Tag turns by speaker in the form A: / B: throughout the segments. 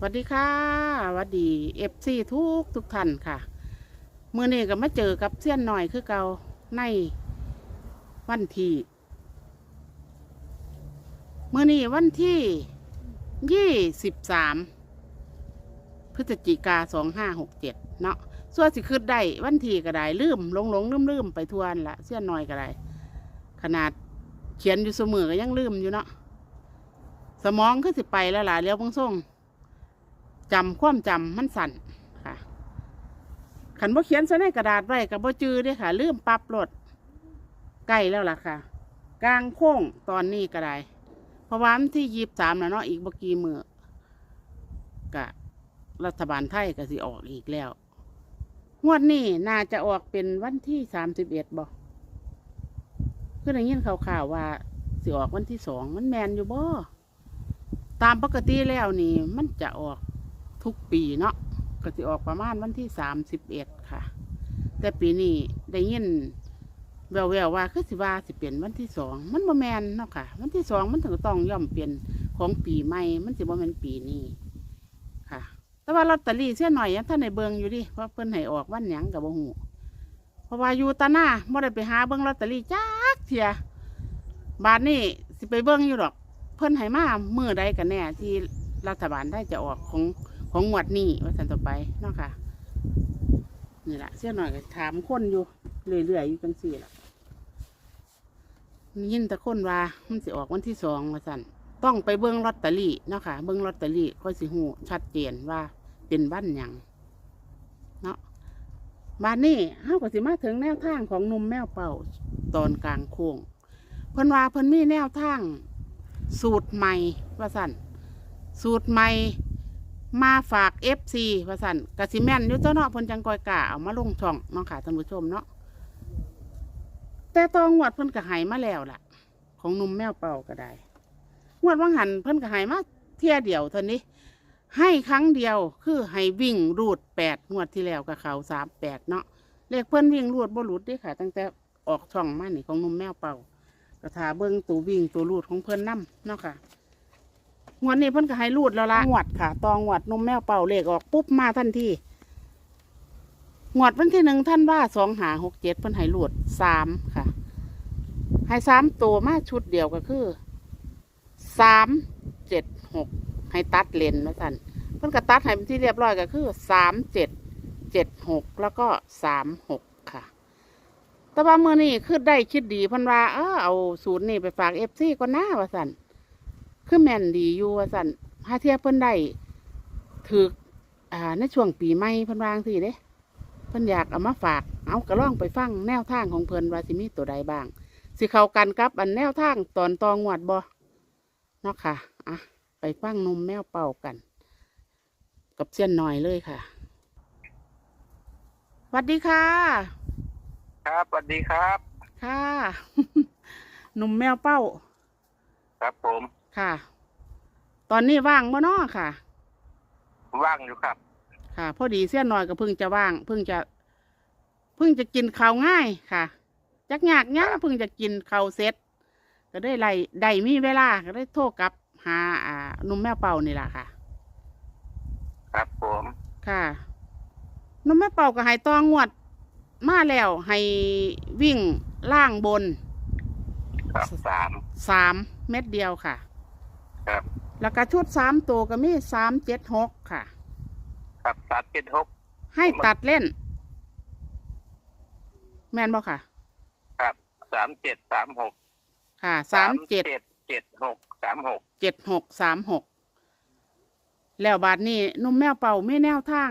A: สวัสดีค่ะสวัสดีเอฟซีทุกทุกท่านค่ะเมื่อนี้ก็มาเจอกับเสี้ยนหน่อยคือเกาในวันที่เมื่อนี้วันที่ยี่สิบสามพฤศจิกาสองห้าหกเจ็ดเนาะส่วนสิคืดได้วันที่ก็ได้ลืมหลงหลงลืมลืมไปทวนละเสี้ยนหน่อยก็ได้ขนาดเขียนอยู่เสมอก็ยังลืมอยู่เนาะสมองคือสิไปแล้วล่ะเลี้ยวบงส่ง จำความจำมันสั่นค่ะขันบ่เขียนใส่ในกระดาษไว้กับบ่จือเด้อค่ะลืมปรับรถใกล้แล้วล่ะค่ะ กลางโค้งตอนนี้ก็ได้เพราะว่าวันที่ยีบสามแล้วเนาะอีกบ่กี่มือกะรัฐบาลไทยก็สิออกอีกแล้วงวดนี้น่าจะออกเป็นวันที่สามสิบเอ็ดบ่คือได้ยินข่าวๆว่าสิออกวันที่สองมันแมนอยู่บ่ตามปกติแล้วนี่ มันจะออก ทุกปีเนาะก็จะออกประมาณวันที่สามสิบเอ็ดค่ะ แต่ปีนี้ได้ยินแววๆว่าคือสิว่าสิเปลี่ยนวันที่สองมันบ่แมนเนาะค่ะ วันที่สองมันถึงต้องย่อมเปลี่ยนของปีใหม่มันสิบ่แมนปีนี้ค่ะ แต่ว่าลอตเตอรี่เสียหน่อยยังท่านในเบิงอยู่ดิว่าะเพิ่นให้ออกวันหยังกับบ่ฮู้เพราะว่าอยู่ตาหน้าบ่ได้ไปหาเบิงลอตเตอรี่จักเทียบาทนี้สิไปเบิงอยู่ดอก เพิ่นให้มามือใดกันแน่ที่รัฐบาลได้จะออกของ ของหมวดนี้ว่าสันต่อไปเนาะค่ะนี่แหละเสี้ยหน่อยก็ถามคนอยู่เรื่อยๆอยู่จังสี่ละยินต่คนว่ามันสิออกวันที่สองว่าสันต้องไปเบิ้งลอตเตอรี่เนาะค่ะเบิ้งลอตเตอรี่ค่อยสิหูชัดเจนว่าเป็นบ้านยังเนาะบ้านนี้เฮาก็สิมาถึงแนวทางของหนุ่มแมวเป่าตอนกลางโค้งเพิ่นว่าเพิ่นมีแนวทางสูตรใหม่ว่าสันสูตรใหม่ มาฝากเอฟซีว่าสันกสิแมนอยุเจ้าเนาะเพิ่นจังกอยกะเอามาลงช่องเนาะค่ะท่านผู้ชมเนาะแต่ตองวดเพิ่นก็ใหายมาแล้วล่ะ ของหนุ่มแมวเป่าก็ได้งวดว่างหันเพิ่นก็ใหายมาเที่ยเดียวเท่านี้ ให้ครั้งเดียวคือให้วิ่งรูดแปดงวดที่แล้วกับเขาสามแปดเนาะเลขเพิ่นวิ่งรูดบ่รูดเด้ค่ะ ตั้งแต่ออกช่องมานี่ของหนุ่มแมวเป่ากระถาเบิ้งตัววิ่งตัวรูดของเพิ่นนํเนาะค่ะ งวดนี้เพิ่นก็ให้รูดแล้วละงวดค่ะตองวดนมแมวเป่าเลขออกปุ๊บมาทันทีงวดวันที่หนึ่งท่านว่าสองหาหกเจ็ดเพิ่นให้รูดสามค่ะ ให้สามตัวมาชุดเดียวก็คือสามเจ็ดหกให้ตัดเลนมาสั่นเพิ่นก็ตัดให้เป็นที่เรียบร้อยก็คือสามเจ็ดเจ็ดหกแล้วก็สามหกค่ะ แต่ว่ามือนี้คือได้คิดดีเพันว่าเออเอาศูนย์นี่ไปฝากเอฟซีก็น่าว่าสั่น คือแม่นดีอยู่ว่าสันหาเทียเพิ่นได้ถืออ่าในช่วงปีใหม่เพิ่นวาจั่งสิเด้เพิ่นอยากเอามาฝาก เอากระล่องไปฟังแนวทางของเพิ่นว่าสิมีตัวใดบ้าง สิเข้ากันกับอันแนวทางตอนตองวดบ่เนาะค่ะอะไปฟังนมแมวเป่ากัน กับเส้ยนหน่อยเลยค่ะสวัสดีค่ะ
B: ครับสวัสดีครับ
A: ค่ะ หนุ่มแมวเป้า
B: ครับผม
A: ค่ะ ตอนนี้ว่างบ่น้อค่ะ
B: ว่างอยู่ครับ
A: ค่ะ พอดีเสี้ยนหน่อยก็เพิ่งจะว่าง เพิ่งจะ เพิ่งจะกินข้าวง่ายค่ะจักยากย่างเพิ่งจะกินข้าวเสร็จ ก็ได้ไล่ได้มีเวลาก็ได้โทรกลับหาอ่าหนุ่มแม่เป่านี่แหละค่ะ
B: ครับผม
A: ค่ะหนุ่มแม่เป่าก็ให้ตองวด มาแล้วให้วิ่งล่างบน
B: ครับสาม
A: สามเม็ดเดียวค่ะ
B: ครับ
A: แล้วก็ชุดสามตัวก็มีสามเจ็ดหกค่ะ
B: ครับสามเจ็ดหก
A: ให้ตัดเล่น แม่นบ่ค่ะ
B: ครับสามเจ็ดสามหก
A: ค่ะสามเจ็ด
B: เจ็ดหกสามหก
A: เจ็ดหกสามหกแล้วบาดนี้หนุ่มแมวเป่าไม่แนวทาง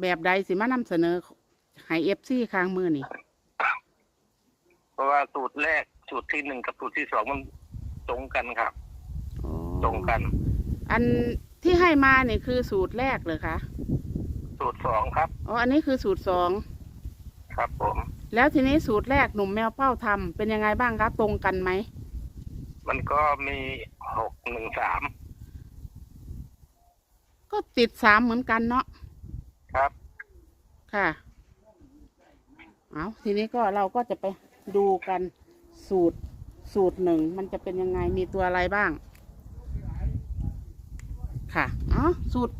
A: แบบใดสิมานำเสนอให้เอฟซีค้างมือนี่
B: เพราะว่าสูตรแรกสูตรที่หนึ่งกับสูตรที่สองมันตรงกันครับ
A: อ๋อ
B: ตรงกัน
A: อันที่ให้มาเนี่ยคือสูตรแรกเลยคะ
B: สูตรสองครับ
A: อ๋ออันนี้คือสูตรสอง
B: ครับผม
A: แล้วทีนี้สูตรแรกหนุ่มแมวเป้าทำเป็นยังไงบ้างคะตรงกันไหม
B: มันก็มีหกหนึ่งสาม
A: ก็ติดสามเหมือนกันเนาะ
B: ครับ
A: ค่ะ เอาทีนี้ก็เราก็จะไปดูกันสูตรสูตรหนึ่งมันจะเป็นยังไงมีตัวอะไรบ้าง ค่ะอ๋อสูตร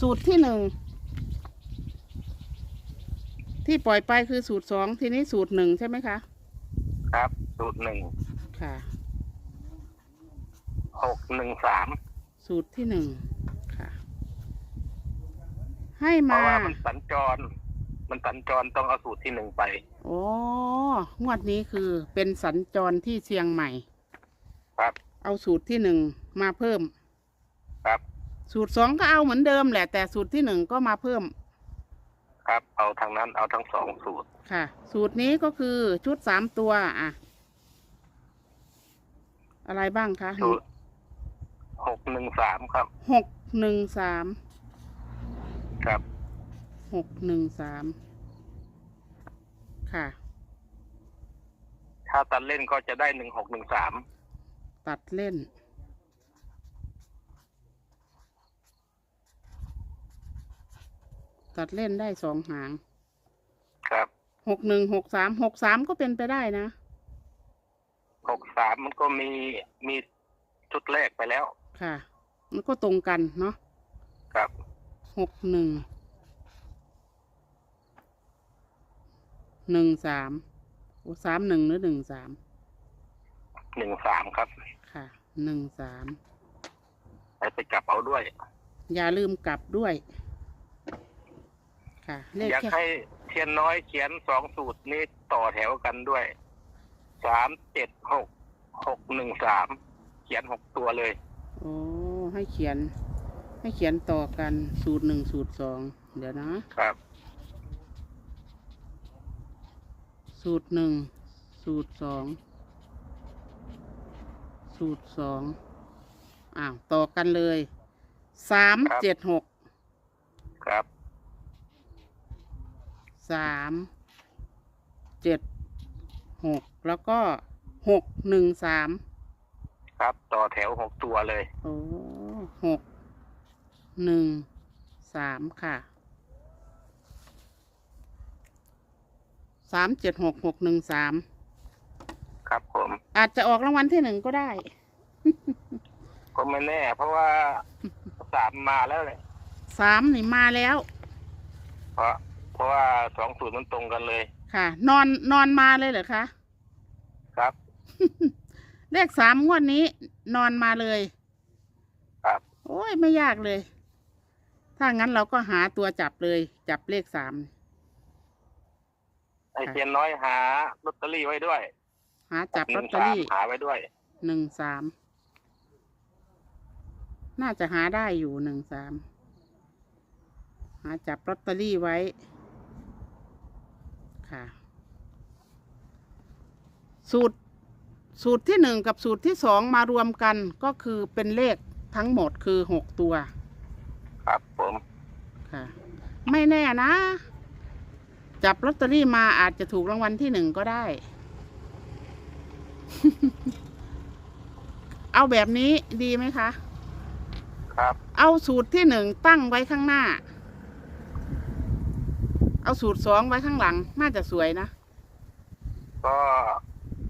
A: สูตรที่หนึ่ง ที่ปล่อยไปคือสูตรสองทีนี้สูตรหนึ่งใช่ไหมคะ
B: ครับ สูตรหนึ่ง
A: ค่ะ
B: หกหนึ่งสาม
A: สูตรที่หนึ่งค่ะ ให้
B: เพราะ
A: มา
B: ว่ามันสัญจร มันสัญจรต้องเอาสูตรที่หนึ่งไป
A: โอ้งวดนี้คือเป็นสัญจรที่เชียงใหม่
B: ครับ
A: เอาสูตรที่หนึ่งมาเพิ่ม
B: ครับ
A: สูตรสองก็เอาเหมือนเดิมแหละ แต่สูตรที่หนึ่งก็มาเพิ่ม
B: ครับ เอาทางนั้นเอาทั้งสองสูตร
A: ค่ะ สูตรนี้ก็คือชุดสามตัวอะ อะไรบ้างคะ
B: สูตรหกหนึ่งสามครับ
A: หกหนึ่งสาม
B: ครับ
A: หกหนึ่งสามค่ะ
B: ถ้าตัดเล่นก็จะได้หนึ่งหกหนึ่งสาม
A: ตัดเล่น ตัดเล่นได้สองหาง
B: ครับ
A: หกหนึ่งหกสามหกสามก็เป็นไปได้นะ
B: หกสามมันก็มีมีชุดแรกไปแล้ว
A: ค่ะ มันก็ตรงกันเนาะ
B: ครับ
A: หกหนึ่งหนึ่งสามโอ้สามหนึ่งหรือหนึ่งสาม
B: หนึ่งสามครับ
A: ค่ะหนึ่งสาม
B: ให้ไปกลับเอาด้วย
A: อย่าลืมกลับด้วย ค่ะเลข
B: อยาก
A: แค่
B: ให้เทียนน้อยเขียนสองสูตรนี้ต่อแถวกันด้วย สามเจ็ดหกหกหนึ่งสามเขียนหกตัวเลย
A: โอ้ให้เขียน ให้เขียนต่อกันสูตรหนึ่งสูตรสองเดี๋ยวนะ
B: ครับ
A: สูตรหนึ่งสูตรสองสูตรสองอ้าวต่อกันเลยสาม
B: ครับ
A: เจ็ดหก
B: ครับ
A: สามเจ็ดหกแล้วก็หกหนึ่งสาม
B: ครับ ต่อแถวหกตัวเลย
A: โอ้หกหนึ่งสามค่ะสามเจ็ดหกหกหนึ่งสาม
B: ครับผม
A: อาจจะออกรางวัลที่หนึ่งก็ได้
B: ก็ไม่แน่ เพราะว่าสามมาแล้วเลย
A: สามนี่มาแล้ว
B: เพราะ เพราะว่าสองสูตรมันตรงกันเลย
A: ค่ะ นอนนอนมาเลยเหรอคะ
B: ครับ
A: เลขสามงวดนี้ นอนมาเลย
B: ครับ
A: โอ้ยไม่ยากเลย ถ้างั้นเราก็หาตัวจับเลย จับเลขสาม
B: ให้เทียนน้อยหาลอตเตอรี่ไว้ด้วย
A: หาจับ
B: ห
A: ลอ
B: นึ่
A: ต
B: ง
A: เตอ
B: สาม
A: รี่
B: หาไว้ด้วย
A: หนึ่งสามน่าจะหาได้อยู่หนึ่งสามหาจับลอตเตอรี่ไว้ ค่ะ สูตรสูตรที่หนึ่งกับสูตรที่สองมารวมกันก็คือเป็นเลขทั้งหมดคือหกตัว
B: ครับผม
A: ค่ะ ไม่แน่นะ จับลอตเตอรี่มาอาจจะถูกรางวัลที่หนึ่งก็ได้ เอาแบบนี้ดีไหมคะ
B: ครับ
A: เอาสูตรที่หนึ่งตั้งไว้ข้างหน้า เอาสูตรสองไว้ข้างหลังน่าจะสวยนะ
B: ก็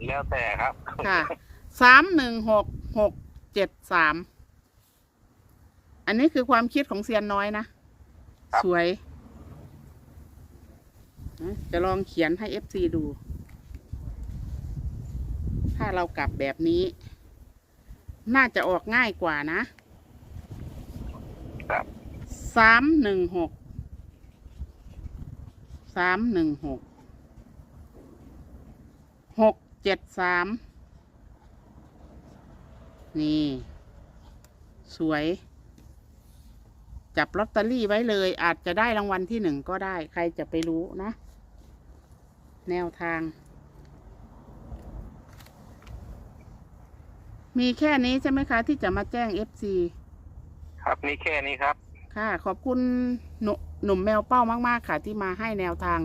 B: แล้วแต่ครับ
A: ค่ะ สามหนึ่งหกหกเจ็ดสาม อันนี้คือความคิดของเซียนน้อยนะ
B: ครับ
A: สวยนะจะลองเขียนให้เอฟซีดู ถ้าเรากลับแบบนี้ น่าจะออกง่ายกว่านะ
B: ครับ
A: สามหนึ่งหก สามหนึ่งหกหกเจ็ดสามนี่ สวย จับลอตเตอรี่ไว้เลย อาจจะได้รางวัลที่หนึ่งก็ได้ ใครจะไปรู้นะแนวทาง มีแค่นี้ใช่ไหมคะ ที่จะมาแจ้ง FC
B: ครับมีแค่นี้ครับ
A: ค่ะ ขอบคุณ หนหนุ่มแมวเป้ามาก ๆ ค่ะ ที่มาให้แนวทาง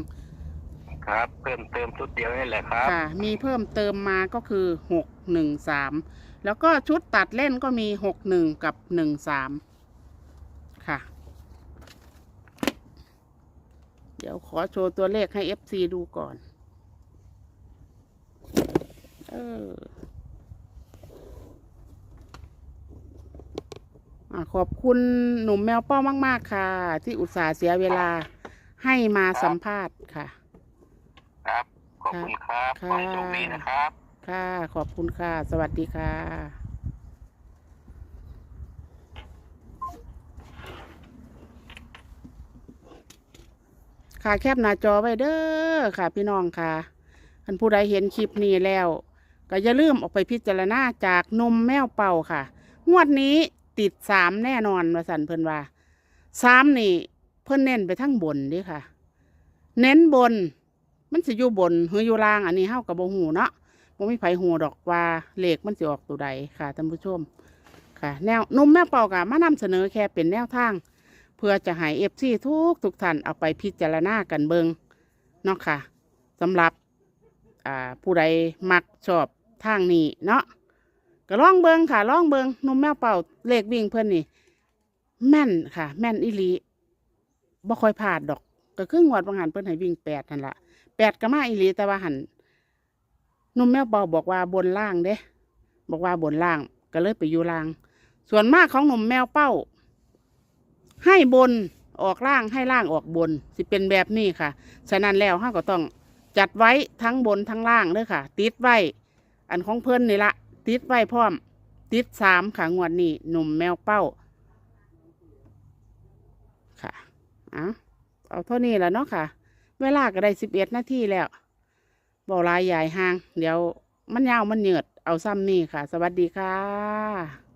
B: ครับ เพิ่มเติมชุดเดียวนี่แหละครับ
A: ค่ะ มีเพิ่มเติมมาก็คือหกหนึ่งสามแล้วก็ชุดตัดเล่นก็มีหกหนึ่งกับหนึ่งสามค่ะ เดี๋ยวขอโชว์ตัวเลขให้ FC ดูก่อน เออ อ่า ขอบคุณหนุ่มแมวเป้ามาก ๆ ค่ะ ที่อุตส่าห์เสียเวลาให้มาสัมภาษณ์ค่ะ
B: ครับ ขอบคุณครับ
A: ค่ะ
B: ขอให้โชคดีนะครับ
A: ค่ะ ขอบคุณค่ะ สวัสดีค่ะ ค่ะแคบหน้าจอไว้เด้อค่ะ พี่น้องค่ะท่านผู้ใดเห็นคลิปนี้แล้ว ก็อย่าลืมออกไปพิจารณาจากนมแมวเป่าค่ะ งวดนี้ ติดสามแน่นอนว่าสันเพิ่นว่าสามนี่ เพิ่นเน้นไปทั้งบนดิค่ะ เน้นบน มันสิอยู่บนหรืออยู่ล่าง อันนี้เฮากับบ่ฮู้เนาะบ่มีไผฮู้ดอกว่าเลขมันสิออกตัวใดค่ะท่านผู้ชมค่ะ แนวนุ่มแม่เป่ากะมานำเสนอแค่เป็นแนวทาง เพื่อจะให้ FC ทุกทุกท่านเอาไปพิจารณากันเบิงเนาะค่ะสำหรับผู้ใดมักชอบทางนี้เนาะ ก็ล่องเบิงค่ะล่องเบิงนมแมวเป่าเลขวิ่งเพิ่อนนี่ แม่นค่ะ แม่นอีหลีบ่ค่อยพลาดดอก ก็คืองวัดบางหันเพิ่อนให้วิ่งแปดนั่นละแปดก็มาอีหลีแต่ว่าหันนุ่มแมวเบาบอกว่าบนล่างเด้ บอกว่าบนล่าง ก็เลยไปอยู่ล่าง ส่วนมากของหนุ่มแมวเป้า ให้บนออกล่างให้ล่างออกบน สิเป็นแบบนี้ค่ะฉะนั้นแล้วห้าก็ต้องจัดไว้ทั้งบนทั้งล่างเด้อค่ะ ติดไว้ อันของเพิ่อนนี่ละ ติดไว้พร้อม ติดสามค่ะงวดนี้หนุ่มแมวเป้า ค่ะเอะเอาเท่านี้แหละเนาะค่ะ เวลาก็ได้สิบเอ็ดนาทีแล้วบอกลายใหญ่ห่าง เดี๋ยวมันยาวมันเหยืดเอาซ้ำนี่ค่ะ สวัสดีค่ะ